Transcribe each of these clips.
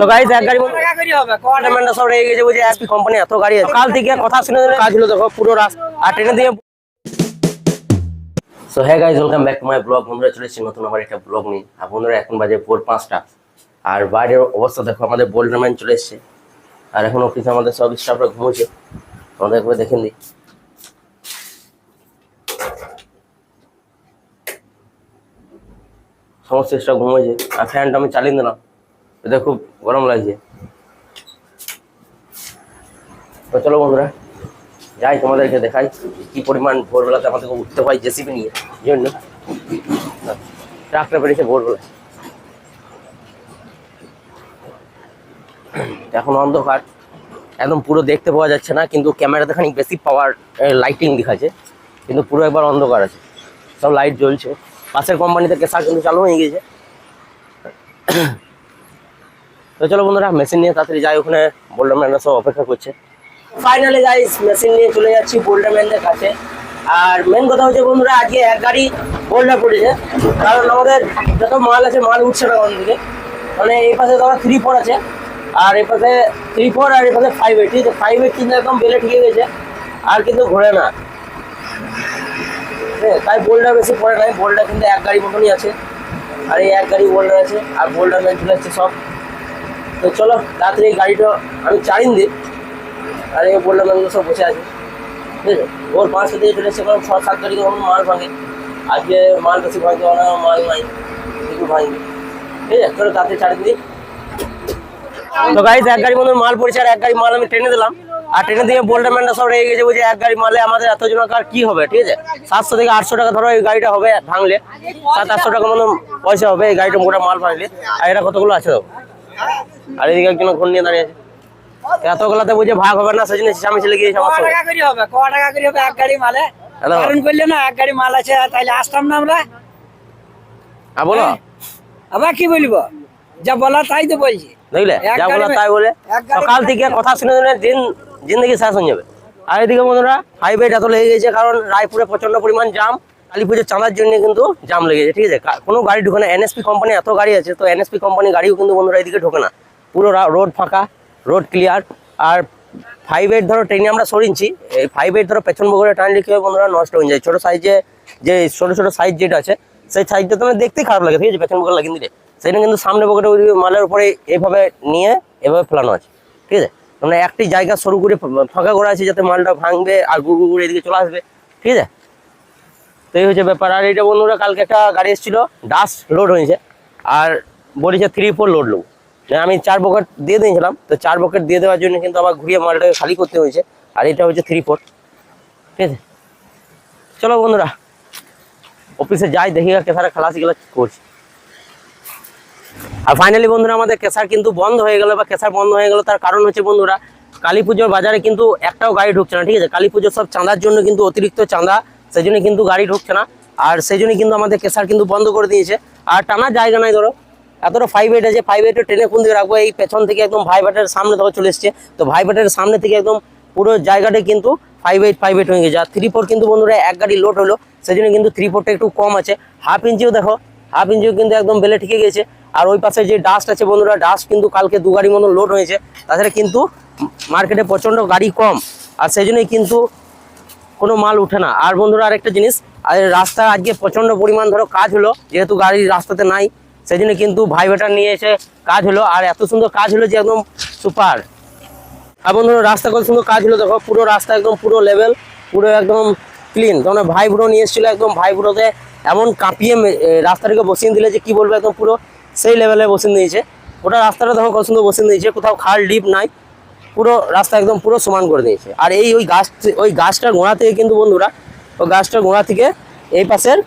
তো গাইজ এক গাড়ি ডিপার্টমেন্ট সব রেগে গেছে বুঝে এসপি কোম্পানি এত গাড়ি আছে। কাল থেকে কথা শুনে কাজ হলো দেখো, পুরো রাস্তা আর ট্রেনে দিয়ে সো হ্যাঁ guys welcome back to my blog বন্ধুরা, চলে এসেছি নতুন আমার একটা ব্লগ নিয়ে। আর বন্ধুরা, এখন বাজে ভোর পাঁচটা। আর বাইরের অবস্থা দেখো, আমাদের বোল্ডারম্যান চলে এসছে। আর এখন অফিসে আমাদের সব স্টাফরা ঘুমোচ্ছে। আমাদের একবার দেখেন দিই সমস্ত স্টাফ ঘুমোচ্ছে। আর ফ্যানটা আমি চালিয়ে দিলাম এটা খুব গরম লাগছে। তো চলো বন্ধুরা, যাই তোমাদেরকে দেখাই কি পরিমাণ ভোরবেলাতে আমাদেরকে উঠতে হয় জেসিবি নিয়ে জন্য। ট্রাকটা বেরিয়েছে ভোরবেলা এখন অন্ধকার, একদম পুরো দেখতে পাওয়া যাচ্ছে না, কিন্তু ক্যামেরাতে খানিক বেশি পাওয়ার লাইটিং দেখাচ্ছে, কিন্তু পুরো একবার অন্ধকার আছে। সব লাইট জ্বলছে। পাশের কোম্পানিতে কেসার কিন্তু চালু হয়ে গিয়েছে। তো চলো বন্ধুরা মেশিন নিয়ে তাড়াতাড়ি যাই, ওখানে বোল্ডার ম্যানরা সব অপেক্ষা করছে। ফাইনালি যাই মেশিন নিয়ে চলে যাচ্ছি বোল্ডার ম্যানদের কাছে। আর মেন কথা হচ্ছে বন্ধুরা, আজকে এক গাড়ি বোল্ডার পড়েছে। কারণ আমাদের যত মাল আছে, মাল উঠছে না ওখান থেকে। মানে এই পাশে তোমার থ্রি ফোর আছে। আর এই পাশে থ্রি ফোর আর এই পাশে ফাইভ এইট ঠিক আছে ফাইভ এইট কিন্তু একদম বেলে ঠিকে গেছে, আর কিন্তু ঘোরে না। তাই বোল্ডার বেশি পড়ে নাই। বোল্ডার কিন্তু এক গাড়ি মতনই আছে। আর এই এক গাড়ি বোল্ডার আছে, আর বোল্ডার ম্যান চলে আসছে সব। তো চলো, তাড়াতাড়ি গাড়িটা আমি চালিয়ে দিই আর এই বোল্ডার ম্যানগুলো সব বসে আছে। ঠিক আছে ওর দিয়ে চলে এসছে কারণ ছ সাত গাড়ি কোনো মাল ভাঙে। আজকে মাল বেশি ভাঙতে না মাল নাই। একটু ভাঙবে। ঠিক আছে, চলো তাড়াতাড়ি দিই তো গাড়ি এক গাড়ি মতন মাল পড়েছে আর এক গাড়ি মাল আমি ট্রেনে দিলাম। আর ট্রেনে দিয়ে বোল্ডার ম্যানটা সব রেগে গেছে বুঝে এক গাড়ি মালে আমাদের এত জনকার কি হবে, ঠিক আছে? সাতশো থেকে আটশো টাকা ধরো এই গাড়িটা হবে ভাঙলে। সাত আটশো টাকা মতন পয়সা হবে, এই গাড়িটা মোটা মাল ভাঙলে। আর এটা কতগুলো আছে? আর এদিকে একজন ঘর নিয়ে দাঁড়িয়ে আছে। এতগুলাতে বুঝে ভাগ হবে না সেই জন্য আমি চলে গিয়েছি আমার টাকা করে হবে ক টাকা করে হবে এক গাড়ি মালে। কারণ করলে না এক গাড়ি মাল আছে তাইলে আসতাম না আমরা। হ্যাঁ বলো। আবার কি বলব? যা বলা তাই তো বলছি। দেখলে? যা বলো তাই বলে। সকাল থেকে কথা শুনে শুনে দিন জিন্দগি শেষ হয়ে যাবে। আর এদিকে বন্ধুরা হাইওয়ে এত লেগে গেছে কারণ রায়পুরে প্রচণ্ড পরিমাণ জাম কালী পুজোর চাঁদার জন্য কিন্তু জাম লেগেছে ঠিক আছে? কোনো গাড়ি ঢুকে না। এনএসপি কোম্পানি এত গাড়ি আছে তো এনএসপি কোম্পানি গাড়িও কিন্তু বন্ধুরা এদিকে ঢোকে না। পুরো রোড ফাঁকা রোড ক্লিয়ার আর ফাইভ এইট ধরো ট্রেনে আমরা সরিয়েছি এই ফাইভ এইট ধরো পেছন বগরে টানলে কি হয় বন্ধুরা নষ্ট হয়ে যায়। ছোটো সাইজে যে ছোটো ছোটো সাইজ যেটা আছে, সেই সাইজটা তোমার দেখতেই খারাপ লাগে, ঠিক আছে? পেছন বগর লাগিয়ে দিলে। সেটা কিন্তু সামনে বগরে ওই মালের উপরে এইভাবে নিয়ে, এভাবে ফেলানো আছে, ঠিক আছে? মানে একটি জায়গা সরু করে ফাঁকা করা আছে যাতে মালটা ভাঙবে আর গুড় গুড় এদিকে চলে আসবে, ঠিক আছে? তো এই হচ্ছে ব্যাপার। আর এইটা বন্ধুরা, কালকে একটা গাড়ি এসেছিল ডাস্ট লোড হয়েছে। আর বলেছে থ্রি ফোর লোড লোক। আমি চার বকেট দিয়ে দিয়েছিলাম, তো চার বকেট দিয়ে দেওয়ার জন্য কিন্তু আবার ঘুরিয়ে মালটাকে খালি করতে হয়েছে, আর এটা হচ্ছে থ্রি ফোর ঠিক আছে? চলো বন্ধুরা অফিসে যাই, দেখি কেসারা খালাসিগুলো করছে। আর ফাইনালি বন্ধুরা, আমাদের কেসার কিন্তু বন্ধ হয়ে গেল, বা কেসার বন্ধ হয়ে গেল, তার কারণ হচ্ছে বন্ধুরা, কালী পুজোর বাজারে কিন্তু একটাও গাড়ি ঢুকছে না, ঠিক আছে? কালী পুজোর সব চাঁদার জন্য কিন্তু অতিরিক্ত চাঁদা সেই জন্য কিন্তু গাড়ি ঢুকছে না, আর সেই জন্য কিন্তু আমাদের কেসার কিন্তু বন্ধ করে দিয়েছে। আর টানার জায়গা নাই ধরো এতটা ফাইভ এইট আছে ফাইভ এইটে ট্রেনে কোন দিকে রাখব, এই পেছন থেকে একদম ভাইবাটের সামনে ধরো চলে এসছে। তো ভাইবাটের সামনে থেকে একদম পুরো জায়গাটা কিন্তু ফাইভ এইট ফাইভ এইট হয়ে গেছে। আর থ্রি ফোর কিন্তু বন্ধুরা এক গাড়ি লোড হলো সেই জন্য কিন্তু থ্রি ফোরটা একটু কম আছে। হাফ ইঞ্চিও দেখো হাফ ইঞ্চিও কিন্তু একদম বেলে ঠিকে গেছে। আর ওই পাশে যে ডাস্ট আছে বন্ধুরা ডাস্ট কিন্তু কালকে দু গাড়ি মতন লোড হয়েছে। তাছাড়া কিন্তু মার্কেটে প্রচণ্ড গাড়ি কম। আর সেই জন্যই কিন্তু কোনো মাল উঠে না। আর বন্ধুরা আরেকটা জিনিস, আর রাস্তা আজকে প্রচণ্ড পরিমাণ ধরো কাজ হলো, যেহেতু গাড়ি রাস্তাতে নাই সেই জন্য কিন্তু ভাই বেটার নিয়ে এসে কাজ হলো, আর এত সুন্দর কাজ হলো যে একদম সুপার। আর বন্ধুরা রাস্তা কত সুন্দর কাজ হলো, দেখো, পুরো রাস্তা একদম পুরো লেভেল পুরো একদম ক্লিন তখন ভাই বুড়ো নিয়ে এসেছিল একদম ভাই বুড়োতে এমন কাঁপিয়ে রাস্তাটাকে বসিয়ে দিলে যে কি বলব, একদম পুরো সেই লেভেলে বসিয়ে দিয়েছে। ওটা রাস্তাটা দেখো কত সুন্দর বসিয়ে দিয়েছে, কোথাও খাল ডিপ নাই, পুরো রাস্তা একদম পুরো সমান করে দিয়েছে। আর এই ওই গাছ, ওই গাছটার গোড়া থেকে কিন্তু বন্ধুরা, ওই গাছটার গোড়া থেকে এই পাশের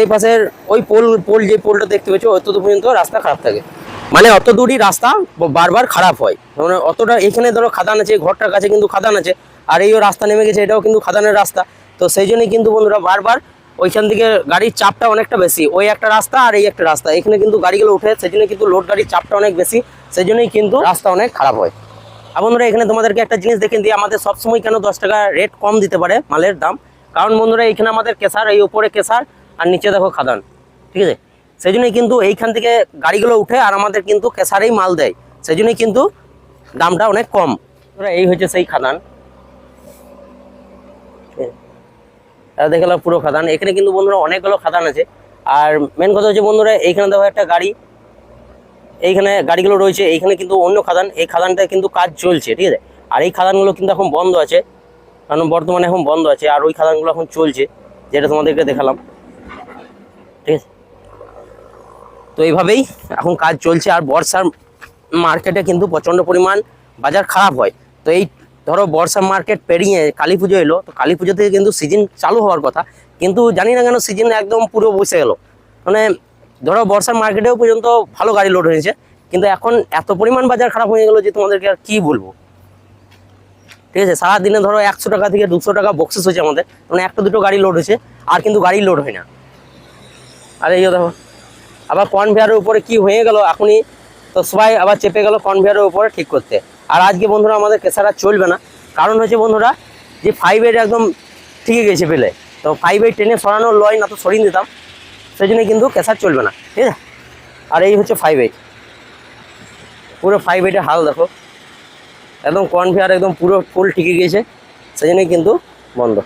এই পাশের ওই পোল পোল যে পোলটা দেখতে পেয়েছ অত পর্যন্ত রাস্তা খারাপ থাকে। মানে অত দূরই রাস্তা বারবার খারাপ হয়। মানে অতটা এখানে ধরো খাদান আছে, ঘরটার কাছে কিন্তু খাদান আছে, আর এইও রাস্তা নেমে গেছে, এটাও কিন্তু খাদানের রাস্তা। তো সেই জন্যই কিন্তু বন্ধুরা বারবার ওইখান থেকে গাড়ির চাপটা অনেকটা বেশি। ওই একটা রাস্তা আর এই একটা রাস্তা। এখানে কিন্তু গাড়িগুলো উঠে, সেই জন্য কিন্তু লোড গাড়ির চাপটা অনেক বেশি। সেই জন্যই কিন্তু রাস্তা অনেক খারাপ হয়। আর বন্ধুরা, এখানে তোমাদেরকে একটা জিনিস দেখে দিই। আমাদের সবসময় কেন দশ টাকা রেট কম দিতে পারে মালের দাম? কারণ বন্ধুরা, এখানে আমাদের কেসার, এই উপরে কেসার আর নিচে দেখো খাদান, ঠিক আছে? সেই জন্যই কিন্তু এইখান থেকে গাড়িগুলো উঠে আর আমাদের কিন্তু কেসারেই মাল দেয়। সেই জন্যই কিন্তু দামটা অনেক কম। এই হচ্ছে সেই খাদান। দেখে নাও পুরো খাদান। এখানে কিন্তু বন্ধুরা অনেকগুলো খাদান আছে। আর মেন কথা হচ্ছে বন্ধুরা, এইখানে দেখো একটা গাড়ি। এইখানে গাড়িগুলো রয়েছে। এইখানে কিন্তু অন্য খাদান। এই খাদানটা কিন্তু কাজ চলছে, ঠিক আছে? আর এই খাদানগুলো কিন্তু এখন বন্ধ আছে। কারণ বর্তমানে এখন বন্ধ আছে। আর ওই খাদানগুলো এখন চলছে, যেটা তোমাদেরকে দেখালাম ঠিক আছে তো এইভাবেই এখন কাজ চলছে আর বর্ষার মার্কেটে কিন্তু প্রচণ্ড পরিমাণ বাজার খারাপ হয়। তো এই ধরো বর্ষা মার্কেট পেরিয়ে কালী পুজো এলো, তো কালী পুজো থেকে কিন্তু সিজন চালু হওয়ার কথা। কিন্তু জানি না কেন সিজন একদম পুরো বসে গেল। মানে ধরো বর্ষার মার্কেটেও পর্যন্ত ভালো গাড়ি লোড হয়েছে, কিন্তু এখন এত পরিমাণ বাজার খারাপ হয়ে গেলো যে তোমাদেরকে আর কী বলব? ঠিক আছে, সারাদিনে ধরো একশো টাকা থেকে দুশো টাকা বক্সেস হয়েছে আমাদের। মানে একটা দুটো গাড়ি লোড হয়েছে, আর কিন্তু গাড়ি লোড হয় না। আর এই দেখো আবার কনভেয়ারের উপরে কি হয়ে গেল এখনই তো সবাই আবার চেপে গেল কনভেয়ারের উপরে ঠিক করতে। আর আজকে বন্ধুরা আমাদের কেসারা চলবে না। কারণ হচ্ছে বন্ধুরা, যে ফাইভ এইট একদম ঠিকই গেছে পেলে। তো ফাইভ এইট টেনে সরানোর লয়, না তো সরিয়ে দিতাম সেই জন্য কিন্তু কেসার চলবে না, ঠিক আছে? আর এই হচ্ছে ফাইভ এইট পুরো ফাইভ এইটের হাল দেখো। একদম কনভেয়ার একদম পুরো ফুল ঠিকই গেছে। সেই জন্যই কিন্তু বন্ধ।